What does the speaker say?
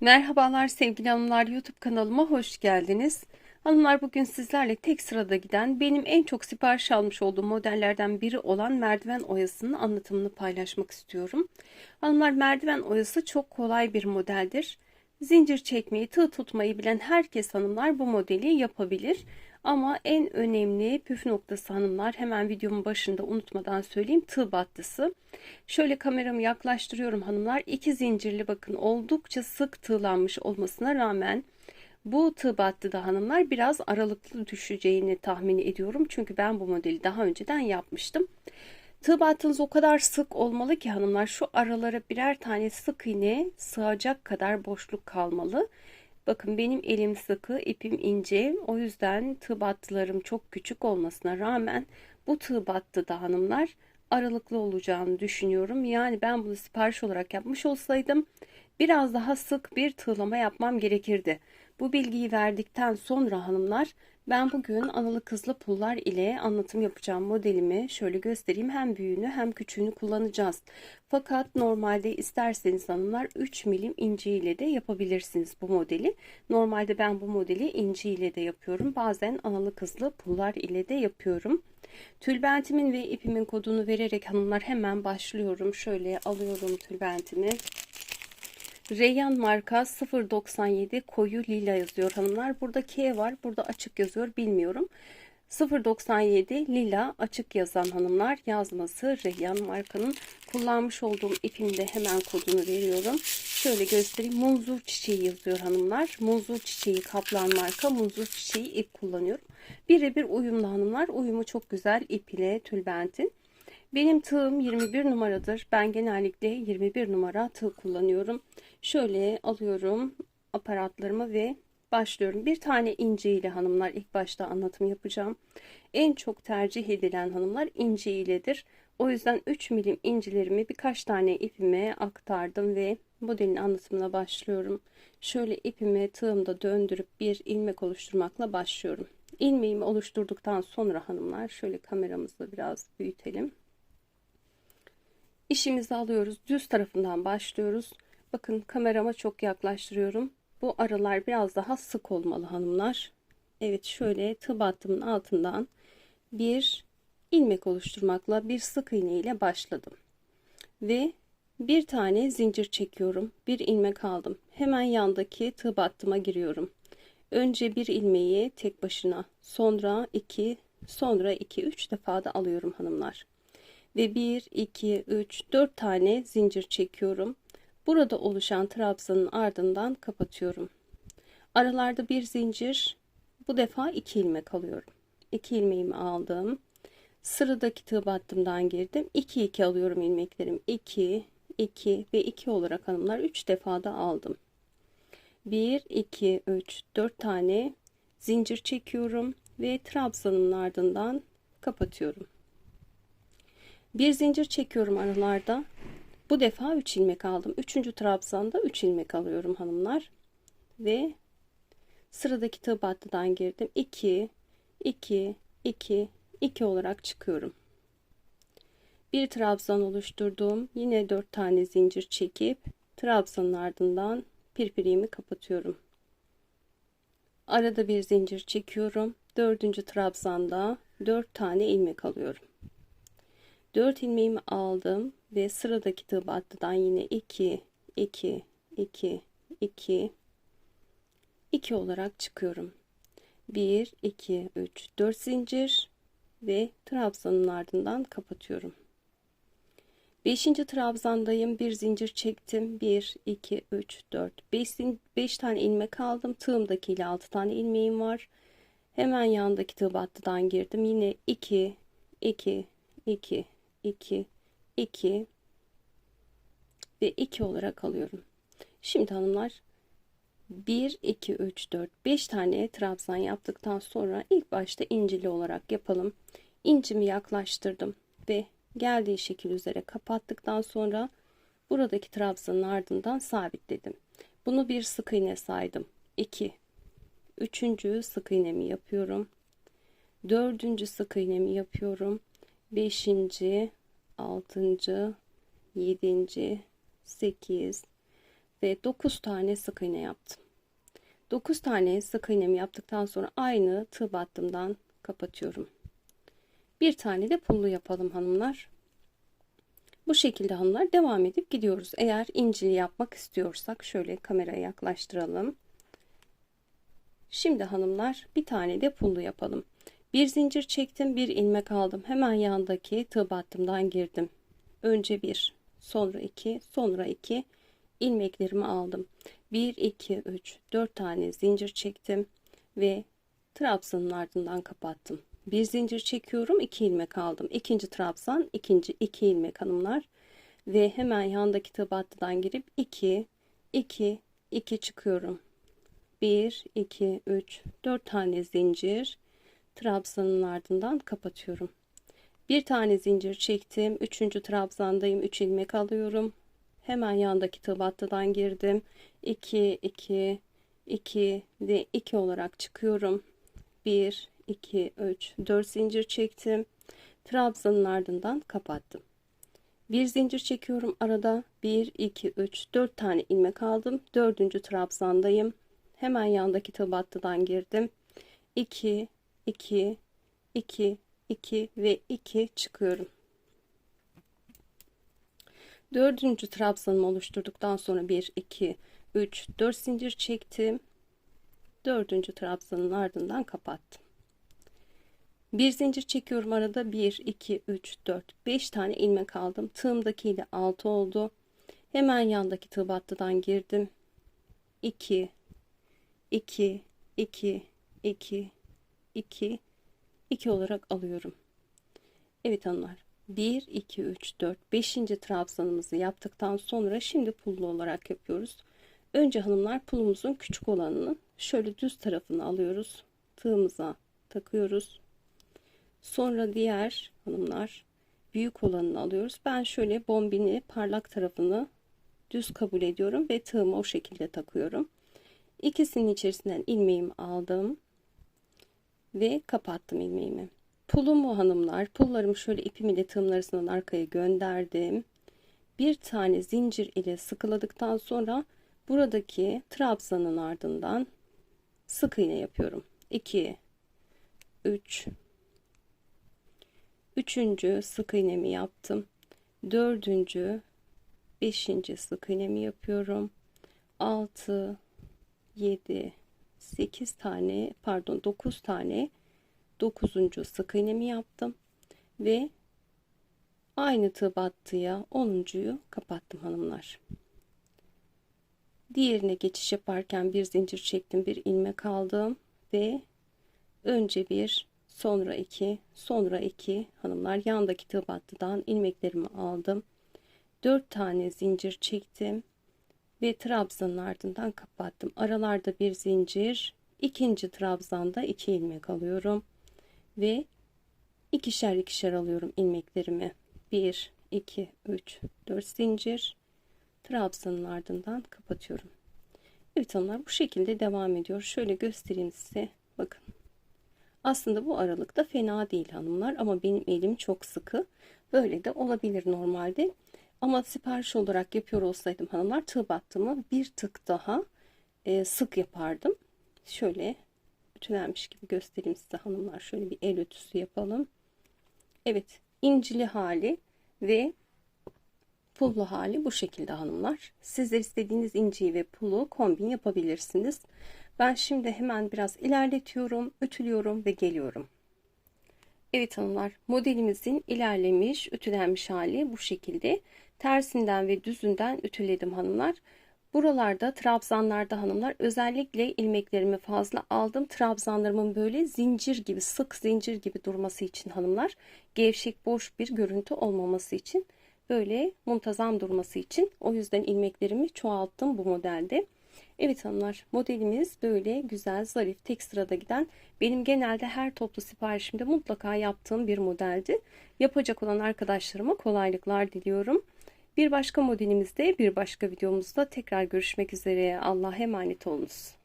Merhabalar sevgili hanımlar YouTube kanalıma hoş geldiniz. Hanımlar bugün sizlerle tek sırada giden benim en çok sipariş almış olduğum modellerden biri olan merdiven oyasının anlatımını paylaşmak istiyorum. Hanımlar merdiven oyası çok kolay bir modeldir. Zincir çekmeyi, tığ tutmayı bilen herkes hanımlar bu modeli yapabilir. Ama en önemli püf noktası hanımlar hemen videomun başında unutmadan söyleyeyim tığ battısı. Şöyle kameramı yaklaştırıyorum hanımlar. İki zincirli bakın oldukça sık tığlanmış olmasına rağmen bu tığ battıda hanımlar biraz aralıklı düşeceğini tahmin ediyorum. Çünkü ben bu modeli daha önceden yapmıştım. Tığ battığınız o kadar sık olmalı ki hanımlar şu aralara birer tane sık iğne sığacak kadar boşluk kalmalı. Bakın benim elim sıkı, ipim ince. O yüzden tığ battılarım çok küçük olmasına rağmen bu tığ battı da hanımlar aralıklı olacağını düşünüyorum. Yani ben bunu sipariş olarak yapmış olsaydım biraz daha sık bir tığlama yapmam gerekirdi. Bu bilgiyi verdikten sonra hanımlar ben bugün analı kızlı pullar ile anlatım yapacağım modelimi şöyle göstereyim. Hem büyüğünü hem küçüğünü kullanacağız. Fakat normalde isterseniz hanımlar 3 milim inci ile de yapabilirsiniz bu modeli. Normalde ben bu modeli inci ile de yapıyorum. Bazen analı kızlı pullar ile de yapıyorum. Tülbentimin ve ipimin kodunu vererek hanımlar hemen başlıyorum. Şöyle alıyorum tülbentimi. Reyyan marka 097 koyu lila yazıyor hanımlar. Burada K var. Burada açık yazıyor. Bilmiyorum. 097 lila açık yazan hanımlar yazması Reyyan markanın kullanmış olduğum ipimde hemen kodunu veriyorum. Şöyle göstereyim. Munzur çiçeği yazıyor hanımlar. Munzur çiçeği kaplan marka. Munzur çiçeği ip kullanıyorum. Birebir uyumlu hanımlar. Uyumu çok güzel ip ile tülbentin. Benim tığım 21 numaradır. Ben genellikle 21 numara tığ kullanıyorum. Şöyle alıyorum aparatlarımı ve başlıyorum. Bir tane ince ile hanımlar ilk başta anlatım yapacağım. En çok tercih edilen hanımlar ince iledir. O yüzden 3 milim incilerimi birkaç tane ipime aktardım ve modelin anlatımına başlıyorum. Şöyle ipimi tığımda döndürüp bir ilmek oluşturmakla başlıyorum. İlmeğimi oluşturduktan sonra hanımlar şöyle kameramızı biraz büyütelim. İşimizi alıyoruz. Düz tarafından başlıyoruz. Bakın kamerama çok yaklaştırıyorum. Bu aralar biraz daha sık olmalı hanımlar. Evet şöyle tığ battımın altından bir ilmek oluşturmakla bir sık iğne ile başladım. Ve bir tane zincir çekiyorum. Bir ilmek aldım. Hemen yandaki tığ battıma giriyorum. Önce bir ilmeği tek başına, sonra iki, sonra iki, üç defa da alıyorum hanımlar ve 1 2 3 4 tane zincir çekiyorum. Burada oluşan trabzanın ardından kapatıyorum. Aralarda bir zincir, bu defa 2 ilmek alıyorum. 2 ilmeğimi aldım. Sıradaki tığ battımdan girdim. 2 2 alıyorum ilmeklerim. 2 2 ve 2 olarak hanımlar 3 defa da aldım. 1 2 3 4 tane zincir çekiyorum ve trabzanın ardından kapatıyorum. Bir zincir çekiyorum aralarda. Bu defa 3 ilmek aldım. 3. trabzanda 3 ilmek alıyorum hanımlar. Ve sıradaki tığ battıdan girdim. 2 2 2 2 olarak çıkıyorum. Bir trabzan oluşturdum. Yine 4 tane zincir çekip trabzanın ardından pirpirimi kapatıyorum. Arada bir zincir çekiyorum. Dördüncü trabzanda 4 tane ilmek alıyorum. 4 ilmeğimi aldım ve sıradaki tığ battıdan yine 2 2 2 2 2 olarak çıkıyorum. 1 2 3 4 zincir ve trabzanın ardından kapatıyorum. 5. trabzandayım. Bir zincir çektim. 1 2 3 4 5 5 tane ilmek aldım. Tığımdaki ile 6 tane ilmeğim var. Hemen yandaki tığ battıdan girdim. Yine 2 2 2 2 2 ve 2 olarak alıyorum. Şimdi hanımlar 1 2 3 4 5 tane trabzan yaptıktan sonra ilk başta incili olarak yapalım. İncimi yaklaştırdım ve geldiği şekil üzere kapattıktan sonra buradaki trabzanın ardından sabitledim. Bunu bir sık iğne saydım. 2 Üçüncü sık iğnemi yapıyorum. Dördüncü sık iğnemi yapıyorum. Beşinci, altıncı, yedinci, sekiz, ve 9 tane sık iğne yaptım. 9 tane sık iğnemi yaptıktan sonra aynı tığ battımdan kapatıyorum. Bir tane de pullu yapalım hanımlar. Bu şekilde hanımlar devam edip gidiyoruz. Eğer incili yapmak istiyorsak şöyle kameraya yaklaştıralım. Şimdi hanımlar bir tane de pullu yapalım. Bir zincir çektim, bir ilmek aldım. Hemen yandaki tığ battımdan girdim. Önce bir, sonra iki, sonra iki ilmeklerimi aldım. 1 2 3 4 tane zincir çektim ve trabzanın ardından kapattım. Bir zincir çekiyorum, iki ilmek aldım. İkinci trabzan, ikinci iki ilmek hanımlar ve hemen yandaki tığ battıdan girip 2 2 2 çıkıyorum. 1 2 3 4 tane zincir trabzanın ardından kapatıyorum. Bir tane zincir çektim. Üçüncü trabzandayım. 3 ilmek alıyorum. Hemen yandaki tığ battıdan girdim. 2 2 2 ve 2 olarak çıkıyorum. 1 2 3 4 zincir çektim. Trabzanın ardından kapattım. Bir zincir çekiyorum arada 1 2 3 4 tane ilmek aldım. Dördüncü trabzandayım. Hemen yandaki tığ battıdan girdim. 2 2 2 2 ve 2 çıkıyorum. Dördüncü trabzanımı oluşturduktan sonra 1 2 3 4 zincir çektim. Dördüncü trabzanın ardından kapattım. Bir zincir çekiyorum arada 1 2 3 4 5 tane ilmek aldım. Tığımdaki ile 6 oldu. Hemen yandaki tığ battıdan girdim. 2 2 2 2 2 2 olarak alıyorum. Evet hanımlar 1 2 3 4 5. trabzanımızı yaptıktan sonra şimdi pullu olarak yapıyoruz. Önce hanımlar pulumuzun küçük olanını şöyle düz tarafını alıyoruz. Tığımıza takıyoruz. Sonra diğer hanımlar büyük olanını alıyoruz. Ben şöyle bombini parlak tarafını düz kabul ediyorum ve tığımı o şekilde takıyorum. İkisinin içerisinden ilmeğimi aldım ve kapattım ilmeğimi. Pulumu hanımlar, pullarımı şöyle ipimi de tığımın arasından arkaya gönderdim. Bir tane zincir ile sıkıladıktan sonra buradaki trabzanın ardından sık iğne yapıyorum. 2 3 Üçüncü sık iğnemi yaptım. Dördüncü, beşinci sık iğnemi yapıyorum. Altı, yedi, sekiz tane, pardon dokuz tane dokuzuncu sık iğnemi yaptım. Ve aynı tığ battıya onuncuyu kapattım hanımlar. Diğerine geçiş yaparken bir zincir çektim, bir ilmek aldım ve önce bir sonra 2 sonra 2 hanımlar yandaki tığ battıdan ilmeklerimi aldım 4 tane zincir çektim ve trabzanın ardından kapattım. Aralarda bir zincir ikinci trabzanda 2 ilmek alıyorum ve ikişer ikişer alıyorum ilmeklerimi. 1 2 3 4 zincir. Trabzanın ardından kapatıyorum. Evet hanımlar bu şekilde devam ediyor. Şöyle göstereyim size. Bakın. Aslında bu aralıkta fena değil hanımlar ama benim elim çok sıkı. Böyle de olabilir normalde. Ama sipariş olarak yapıyor olsaydım hanımlar tığ battımı bir tık daha e, sık yapardım. Şöyle ütülenmiş gibi göstereyim size hanımlar. Şöyle bir el ütüsü yapalım. Evet incili hali ve pullu hali bu şekilde hanımlar. Siz de istediğiniz inciyi ve pulu kombin yapabilirsiniz. Ben şimdi hemen biraz ilerletiyorum, ütülüyorum ve geliyorum. Evet hanımlar modelimizin ilerlemiş, ütülenmiş hali bu şekilde. Tersinden ve düzünden ütüledim hanımlar. Buralarda trabzanlarda hanımlar özellikle ilmeklerimi fazla aldım. Trabzanlarımın böyle zincir gibi sık zincir gibi durması için hanımlar. Gevşek boş bir görüntü olmaması için böyle muntazam durması için. O yüzden ilmeklerimi çoğalttım bu modelde. Evet hanımlar modelimiz böyle güzel zarif tek sırada giden benim genelde her toplu siparişimde mutlaka yaptığım bir modeldi. Yapacak olan arkadaşlarıma kolaylıklar diliyorum. Bir başka modelimizde bir başka videomuzda tekrar görüşmek üzere. Allah'a emanet olunuz.